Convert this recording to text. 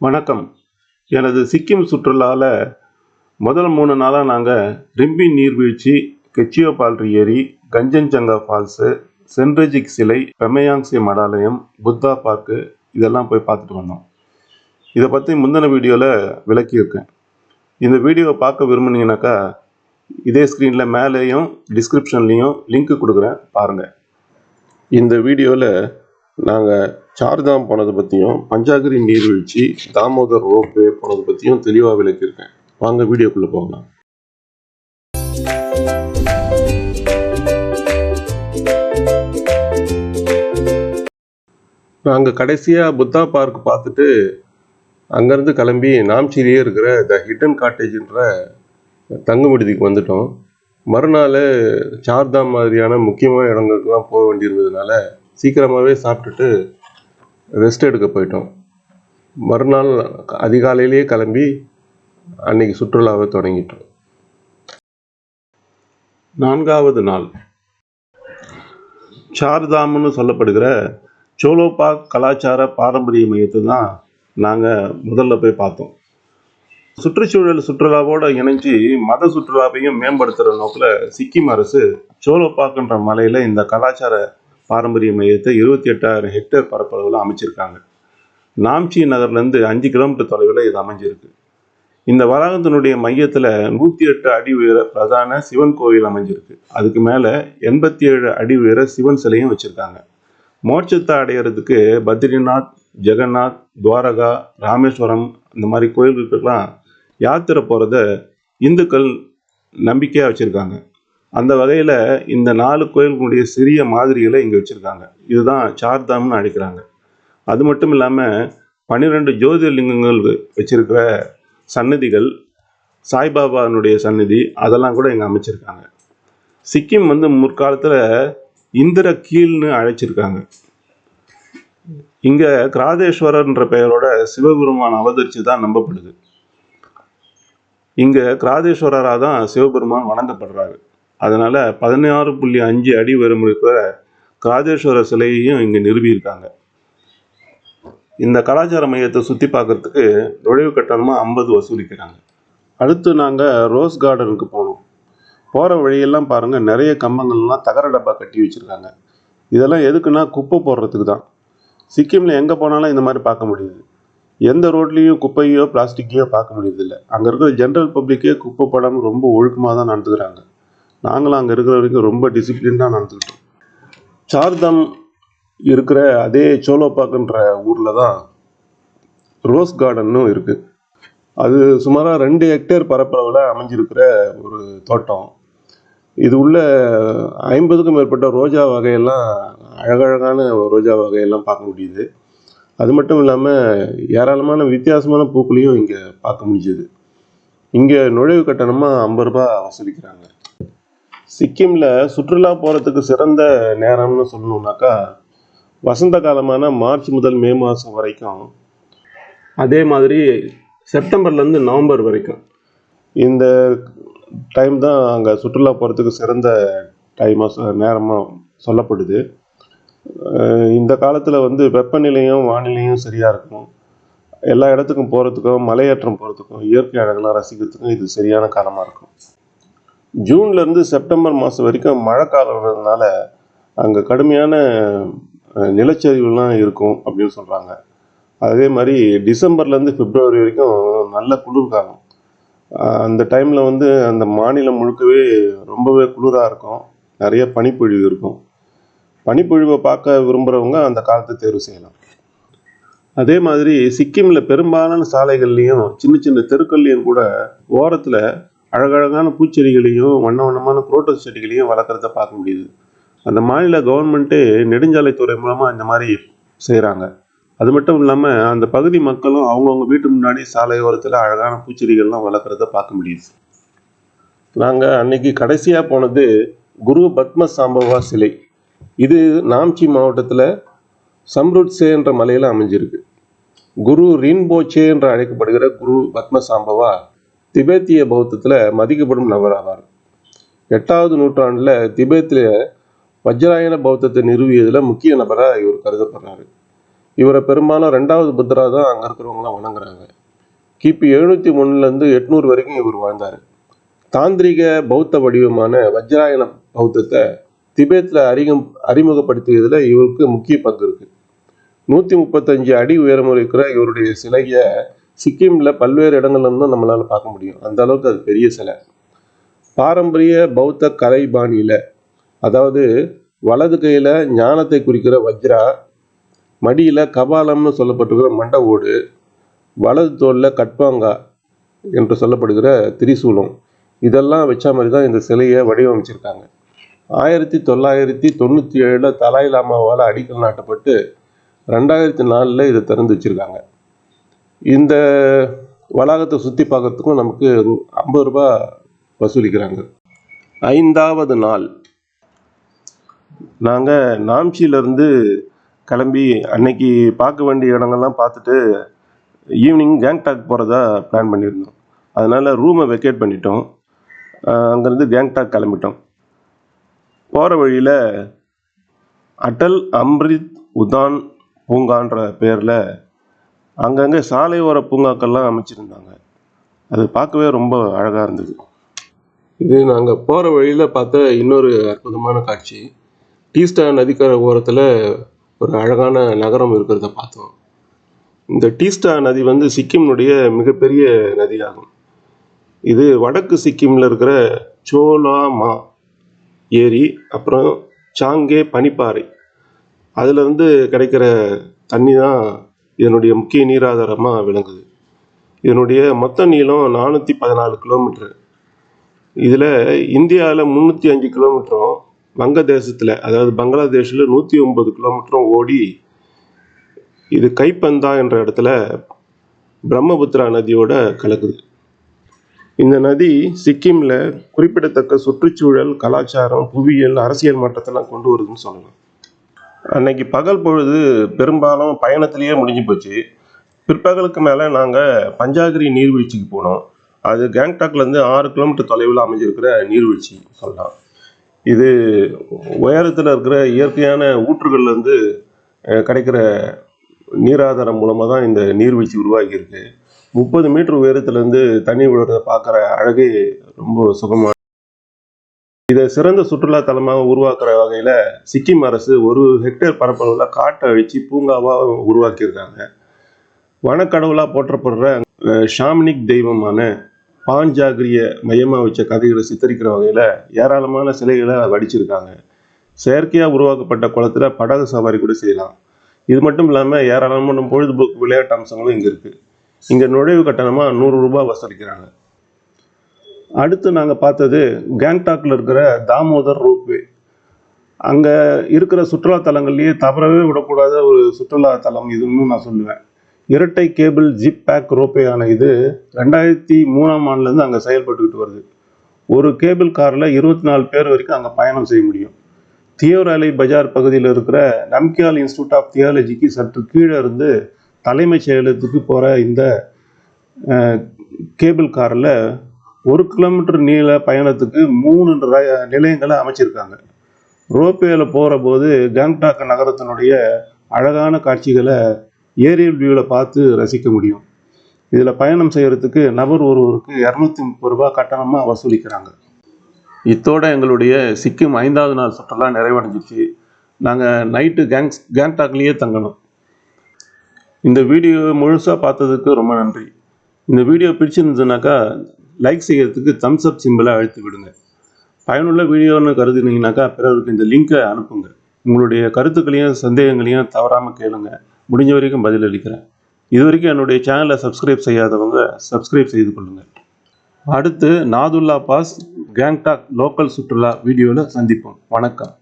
வணக்கம். எனது சிக்கிம் சுற்றுலாவில் முதல் மூணு நாளாக நாங்கள் ரிம்பி நீர்வீழ்ச்சி கெச்சியோபால்ரி ஏரி கஞ்சன்ஜங்கா ஃபால்ஸு சென்ட்ரஜிக் சிலை பெமயாங்சி மடாலயம் புத்தா பார்க்கு இதெல்லாம் போய் பார்த்துட்டு வந்தோம். இதை பற்றி முந்தின வீடியோவில் விளக்கியிருக்கேன். இந்த வீடியோவை பார்க்க விரும்புனீங்கனாக்கா இதே ஸ்க்ரீனில் மேலேயும் டிஸ்கிரிப்ஷன்லேயும் லிங்க் கொடுக்குறேன். பாருங்கள் இந்த வீடியோவில் நாங்கள் சார்தாம் போனதை பற்றியும் பஞ்சாகிரி நீர்வீழ்ச்சி தாமோதர் ரோப்வே போனதை பற்றியும் தெளிவாக விளக்கியிருக்கேன். வாங்க வீடியோக்குள்ளே போகலாம். நாங்கள் கடைசியாக புத்தா பார்க் பார்த்துட்டு அங்கேருந்து கிளம்பி நாம்ச்சிலேயே இருக்கிற த ஹிட்டன் காட்டேஜ்ன்ற தங்கும் விடுதிக்கு வந்துட்டோம். மறுநாள் சார்தாம் மாதிரியான முக்கியமான இடங்களுக்கெல்லாம் போக வேண்டியிருந்ததுனால சீக்கிரமாகவே சாப்பிட்டுட்டு ரெஸ்ட் எடுக்க போயிட்டோம். மறுநாள் அதிகாலையிலேயே கிளம்பி அன்னைக்கு சுற்றுலாவை தொடங்கிட்டோம். நான்காவது நாள். சார்தாம்னு சொல்லப்படுகிற சோலோபாக் கலாச்சார பாரம்பரிய மையத்தை தான் நாங்கள் முதல்ல போய் பார்த்தோம். சுற்றுச்சூழல் சுற்றுலாவோடு இணைஞ்சு மத சுற்றுலாவையும் மேம்படுத்துகிற நோக்கில் சிக்கிம் அரசு சோலோபாக்குன்ற மலையில் இந்த கலாச்சார பாரம்பரிய மையத்தை இருபத்தி எட்டாயிரம் ஹெக்டேர் பரப்பளவில் அமைச்சிருக்காங்க. நாம்ச்சி நகர்லேருந்து அஞ்சு கிலோமீட்டர் தொலைவில் இது அமைஞ்சிருக்கு. இந்த வளாகத்தினுடைய மையத்தில் நூற்றி எட்டு அடி உயர பிரதான சிவன் கோவில் அமைஞ்சிருக்கு. அதுக்கு மேலே எண்பத்தி ஏழு அடி உயர சிவன் சிலையும் வச்சுருக்காங்க. மோட்சத்தை அடையிறதுக்கு பத்ரிநாத் ஜெகநாத் துவாரகா ராமேஸ்வரம் இந்த மாதிரி கோயில்களுக்கெல்லாம் யாத்திரை போகிறத இந்துக்கள் நம்பிக்கையாக வச்சுருக்காங்க. அந்த வகையில் இந்த நாலு கோயில்களுடைய சிறிய மாதிரிகளை இங்கே வச்சுருக்காங்க. இதுதான் சார்தாம்னு அழைக்கிறாங்க. அது மட்டும் இல்லாமல் பன்னிரெண்டு ஜோதிர்லிங்கங்கள் வச்சுருக்கிற சன்னதிகள் சாய்பாபானுடைய சன்னதி அதெல்லாம் கூட இங்கே அமைச்சிருக்காங்க. சிக்கிம் வந்து முற்காலத்தில் இந்திர கீழ்னு அழைச்சிருக்காங்க. இங்கே கிராதேஸ்வரர்ன்ற பெயரோட சிவபெருமான் அவதரித்து தான் நம்பப்படுது. இங்கே கிராதேஸ்வரராக தான் சிவபெருமான் வணங்கப்படுறாரு. அதனால் பதினாறு புள்ளி அஞ்சு அடி வரும் இருக்கிற காதேஸ்வர சிலையையும் இங்கே நிறுவியிருக்காங்க. இந்த கலாச்சார மையத்தை சுற்றி பார்க்கறதுக்கு நுழைவு கட்டணமாக ஐம்பது வசூலிக்கிறாங்க. அடுத்து நாங்கள் ரோஸ் கார்டனுக்கு போனோம். போகிற வழியெல்லாம் பாருங்கள் நிறைய கம்பங்கள்லாம் தகர டப்பா கட்டி வச்சுருக்காங்க. இதெல்லாம் எதுக்குன்னா குப்பை போடுறதுக்கு தான். சிக்கிமில் எங்கே போனாலும் இந்த மாதிரி பார்க்க முடியுது. எந்த ரோட்லேயும் குப்பையோ பிளாஸ்டிக்கையோ பார்க்க முடியறதில்ல அங்கே இருக்கிற ஜென்ரல் பப்ளிக்கே குப்பை படம் ரொம்ப ஒழுக்கமாக தான் நடந்துக்கிறாங்க. நாங்களும் அங்கே இருக்கிற வரைக்கும் ரொம்ப டிசிப்ளின்டாக நடந்துக்கிட்டோம். சார்தம் இருக்கிற அதே சோலோபாக்குன்ற ஊரில் தான் ரோஸ் கார்டன்னும் இருக்குது அது சுமாராக ரெண்டு ஹெக்டேர் பரப்பளவில் அமைஞ்சிருக்கிற ஒரு தோட்டம். இது உள்ள ஐம்பதுக்கும் மேற்பட்ட ரோஜா வகையெல்லாம் அழகழகான ரோஜா வகையெல்லாம் பார்க்க முடியுது. அது மட்டும் இல்லாமல் ஏராளமான வித்தியாசமான பூக்களையும் இங்கே பார்க்க முடிஞ்சது. இங்கே நுழைவு கட்டணமாக ஐம்பது ரூபாய் வசூலிக்கிறாங்க. சிக்கிமில் சுற்றுலா போகிறதுக்கு சிறந்த நேரம்னு சொல்லணுன்னாக்கா வசந்த காலமான மார்ச் முதல் மே மாதம் வரைக்கும். அதே மாதிரி செப்டம்பர்லேருந்து நவம்பர் வரைக்கும். இந்த டைம் தான் அங்கே சுற்றுலா போகிறதுக்கு சிறந்த டைமாக நேரமாக சொல்லப்படுது. இந்த காலத்தில் வந்து வெப்பநிலையும் வானிலையும் சரியாக இருக்கும் எல்லா இடத்துக்கும் போகிறதுக்கும் மலையேற்றம் போகிறதுக்கும் இயற்கை அழகெல்லாம் ரசிக்கிறதுக்கும் இது சரியான காலமாக இருக்கும். ஜூன்லேருந்து செப்டம்பர் மாதம் வரைக்கும் மழை காலம்ன்றதுனால அங்கே கடுமையான நிலச்சரிவுலாம் இருக்கும் அப்படின்னு சொல்கிறாங்க அதே மாதிரி டிசம்பர்லேருந்து பிப்ரவரி வரைக்கும் நல்ல குளிர்காலம் அந்த டைமில் வந்து அந்த மாநிலம் முழுக்கவே ரொம்பவே குளிராக இருக்கும். நிறைய பனிப்பொழிவு இருக்கும். பனிப்பொழிவை பார்க்க விரும்புகிறவங்க அந்த காலத்தை தேர்வு செய்யலாம். அதே மாதிரி சிக்கிமில் பெரும்பாலான சாலைகள்லேயும் சின்ன சின்ன தெருக்கள்லேயும் கூட ஓரத்தில் அழகழகான பூச்செடிகளையும் வண்ண வண்ணமான குரோட்டஸ் செடிகளையும் வளர்க்குறத பார்க்க முடியுது. அந்த மாநில கவர்மெண்ட்டு நெடுஞ்சாலைத்துறை மூலமாக இந்த மாதிரி செய்கிறாங்க அது மட்டும் இல்லாமல் அந்த பகுதி மக்களும் அவங்கவுங்க வீட்டு முன்னாடி சாலை ஓரத்தில் அழகான பூச்செடிகள்லாம் வளர்க்குறத பார்க்க முடியுது. நாங்கள் அன்னைக்கு கடைசியாக போனது குரு பத்ம சாம்பவா சிலை. இது நாம்ச்சி மாவட்டத்தில் சம்ருட்சே என்ற மலையில் அமைஞ்சிருக்கு. குரு ரின்போச்சே என்று அழைக்கப்படுகிற குரு பத்ம சாம்பவா திபேத்திய பௌத்தத்தில் மதிக்கப்படும் நபர் ஆவார். எட்டாவது நூற்றாண்டில் திபேத்தில் வஜ்ராயன பௌத்தத்தை நிறுவியதில் முக்கிய நபராக இவர் கருதப்படுறாரு. இவரை பெரும்பாலும் ரெண்டாவது புத்தராக தான் அங்கே இருக்கிறவங்களாம் வணங்குறாங்க. கிபி எழுநூற்றி ஒன்றுலேருந்து எட்நூறு வரைக்கும் இவர் வாழ்ந்தார். தாந்திரிக பௌத்த வடிவமான வஜ்ராயன பௌத்தத்தை திபேத்தில் அறிகம் அறிமுகப்படுத்தியதில் இவருக்கு முக்கிய பங்கு இருக்குது நூற்றி முப்பத்தஞ்சு அடி உயரம் இருக்கிற இவருடைய சிலையை சிக்கிமில் பல்வேறு இடங்கள்ல இருந்தும் நம்மளால் பார்க்க முடியும். அந்த அளவுக்கு அது பெரிய சிலை. பாரம்பரிய பௌத்த கலை பாணியில் அதாவது வலது கையில் ஞானத்தை குறிக்கிற வஜ்ரா மடியில் கபாலம்னு சொல்லப்பட்டிருக்கிற மண்ட ஓடு வலது தோளில் கட்பாங்கா என்று சொல்லப்படுகிற திரிசூலம். இதெல்லாம் வச்ச மாதிரி தான் இந்த சிலையை வடிவமைச்சிருக்காங்க. ஆயிரத்தி தொள்ளாயிரத்தி தொண்ணூற்றி ஏழில் தலாய் லாமாவால் அடிக்கல் நாட்டப்பட்டு ரெண்டாயிரத்தி நாலில் இதை திறந்து வச்சுருக்காங்க. இந்த வளாகத்தை சுற்றி பார்க்கறதுக்கும் நமக்கு ரூ- ஐம்பது ரூபாய் வசூலிக்கிறாங்க. ஐந்தாவது நாள். நாங்கள் நாம்சியிலேருந்து கிளம்பி அன்னைக்கு பார்க்க வேண்டிய இடங்கள்லாம் பார்த்துட்டு ஈவினிங் கேங்டாக் போகிறதா பிளான் பண்ணியிருந்தோம். அதனால் ரூமை வெக்கேட் பண்ணிட்டோம். அங்கேருந்து கேங்டாக் கிளம்பிட்டோம். போகிற வழியில் அடல் அம்ரித் உதான் பூங்கான்ற பேரில் அங்கங்கே சாலை ஓர பூங்காக்கள்லாம் அமைச்சிருந்தாங்க. அது பார்க்கவே ரொம்ப அழகாக இருந்தது. இது நாங்கள் போகிற வழியில் பார்த்த இன்னொரு அற்புதமான காட்சி. டீஸ்டா நதிக்கரை ஓரத்தில் ஒரு அழகான நகரம் இருக்கிறத பார்த்தோம். இந்த டீஸ்டா நதி வந்து சிக்கிமினுடைய மிகப்பெரிய நதியாகும். இது வடக்கு சிக்கிமில் இருக்கிற சோலாமா ஏரி அப்புறம் சாங்கே பனிப்பாறை. அதிலிருந்து கிடைக்கிற தண்ணி தான் இதனுடைய முக்கிய நீராதாரமாக விளங்குது. இதனுடைய மொத்த நீளம் நானூற்றி பதினாலு கிலோமீட்டர் இதில் இந்தியாவில் முந்நூற்றி அஞ்சு கிலோமீட்டரும் வங்கதேசத்தில் அதாவது பங்களாதேஷில் நூற்றி ஒம்பது கிலோமீட்டரும் ஓடி இது கைப்பந்தா என்ற இடத்துல பிரம்மபுத்திரா நதியோட கலக்குது. இந்த நதி சிக்கிமில் குறிப்பிடத்தக்க சுற்றுச்சூழல் கலாச்சாரம் புவியியல் அரசியல் மாற்றத்தெல்லாம் கொண்டு வருதுன்னு சொல்லலாம். அன்னைக்கு பகல் பொழுது பெரும்பாலும் பயணத்திலேயே முடிஞ்சு போச்சு. பிற்பகலுக்கு மேலே நாங்கள் பஞ்சாகிரி நீர்வீழ்ச்சிக்கு போனோம். அது கேங்டாக்லேருந்து ஆறு கிலோமீட்டர் தொலைவில் அமைஞ்சிருக்கிற நீர்வீழ்ச்சி சொல்லலாம். இது உயரத்தில் இருக்கிற இயற்கையான ஊற்றுகள்லேருந்து கிடைக்கிற நீராதாரம் மூலமாக தான் இந்த நீர்வீழ்ச்சி உருவாகியிருக்கு. முப்பது மீட்டர் உயரத்துலேருந்து தண்ணி விழுறத பார்க்குற அழகே ரொம்ப சுகமாக இதை சிறந்த சுற்றுலா தலமாக உருவாக்குற வகையில் சிக்கிம் அரசு ஒரு ஹெக்டேர் பரப்பளவில் காட்டை அழித்து பூங்காவாக உருவாக்கியிருக்காங்க. வனக்கடவுளாக போற்றப்படுற ஷாம்னிக் தெய்வமான பாஞ்சாகிரிய மையமாக வச்ச கதைகளை சித்தரிக்கிற வகையில் ஏராளமான சிலைகளை வடிச்சிருக்காங்க. செயற்கையாக உருவாக்கப்பட்ட குளத்தில் படகு சவாரி கூட செய்யலாம். இது மட்டும் இல்லாமல் ஏராளமான பொழுதுபோக்கு விளையாட்டு அம்சங்களும் இங்கே இருக்குது இங்கே நுழைவு கட்டணமாக நூறு ரூபாய் வசூலிக்கிறாங்க. அடுத்து நாங்கள் பார்த்தது கேங்டாக்ல இருக்கிற தாமோதர் ரோப்வே. அங்கே இருக்கிற சுற்றுலாத்தலங்கள்லேயே தவறவே விடக்கூடாத ஒரு சுற்றுலா தலம் இதுன்னு நான் சொல்லுவேன். இரட்டை கேபிள் ஜிப் பேக் ரோப்பேயான இது ரெண்டாயிரத்தி மூணாம் ஆண்டுலேருந்து அங்கே செயல்பட்டுக்கிட்டு வருது. ஒரு கேபிள் காரில் இருபத்தி நாலு பேர் வரைக்கும் அங்கே பயணம் செய்ய முடியும். தியோராலை பஜார் பகுதியில் இருக்கிற நம்கியால் இன்ஸ்டியூட் ஆஃப் தியாலஜிக்கு சற்று கீழே இருந்து தலைமைச் செயலகத்துக்கு போகிற இந்த கேபிள் காரில் ஒரு கிலோமீட்டர் நீள பயணத்துக்கு மூணு நிலையங்களை அமைச்சிருக்காங்க. ரோப்வேல போகிற போது கேங்டாக் நகரத்தினுடைய அழகான காட்சிகளை ஏரியல் வியூவில் பார்த்து ரசிக்க முடியும். இதில் பயணம் செய்கிறதுக்கு நபர் ஒருவருக்கு இரநூத்தி முப்பது ரூபாய் கட்டணமாக வசூலிக்கிறாங்க. இத்தோட எங்களுடைய சிக்கிம் ஐந்தாவது நாள் சுற்றுலா நிறைவடைஞ்சிச்சு நாங்கள் நைட்டு கேங்ஸ் கேங்டாக்லேயே தங்கணும். இந்த வீடியோ முழுசாக பார்த்ததுக்கு ரொம்ப நன்றி. இந்த வீடியோ பிடிச்சிருந்ததுனாக்கா லைக் செய்கிறதுக்கு தம்ஸ் அப் சிம்பிளை அழுத்தி விடுங்க. பயனுள்ள வீடியோன்னு கருதுனீங்கனாக்கா பிறருக்கு இந்த லிங்கை அனுப்புங்க. உங்களுடைய கருத்துக்களையும் சந்தேகங்களையும் தவறாமல் கேளுங்க. முடிஞ்ச வரைக்கும் பதிலளிக்கிறேன் இது வரைக்கும் என்னுடைய சேனலை சப்ஸ்கிரைப் செய்யாதவங்க சப்ஸ்கிரைப் செய்து கொள்ளுங்கள் அடுத்து நாதுல்லா பாஸ் கேங்டாக் லோக்கல் சுற்றுலா வீடியோவில் சந்திப்போம். வணக்கம்.